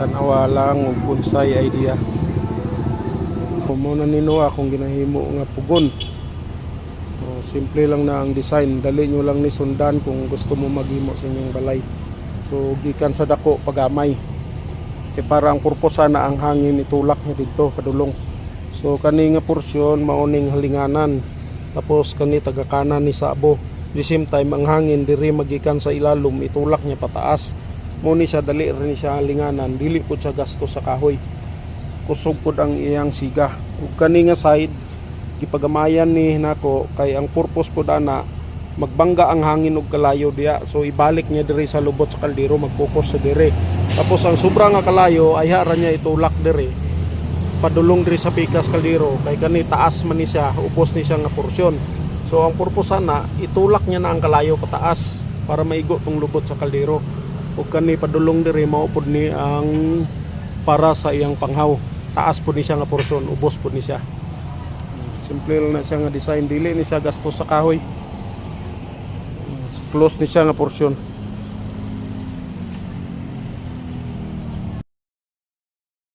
tanawa lang og bonsai idea. Mo na nino akong ginahimo nga pugon. Oh, simple lang na ang design. Dali nyo lang ni sundan kung gusto mo maghimo sa inyong balay. So gikan sa dako pagamay. Kay para ang purpose na ang hangin itulak niya dito padulong. So kani nga porsyon mauning halinganan. Tapos kani taga kanan ni sabo. The same time ang hangin diri magikan sa ilalom itulak niya pataas mo ni siya dali rin siya halinganan dili po siya gasto sa kahoy. Kusog pod ang iyang siga. Ug kani nga side gipagamayan ni nako kay ang purpose po na magbangga ang hangin og kalayo diya. So ibalik niya diri sa lubot sa kaldero mag-focus sa dire tapos ang sobra nga kalayo ay hara niya itulak dire padulong diri sa pikas kaldero kay kani taas man ni siya ubos ni siya nga porsyon. So ang purpose na itulak niya na ang kalayo pataas para maigo tong lubot sa kaldero ug kani padulong diri mao pod ni ang para sa iyang panghaw. Taas po ni siya nga porsyon ubos po ni siya. Simple na siya nga design dili ni siya gasto sa kahoy. Close ni siya nga porsyon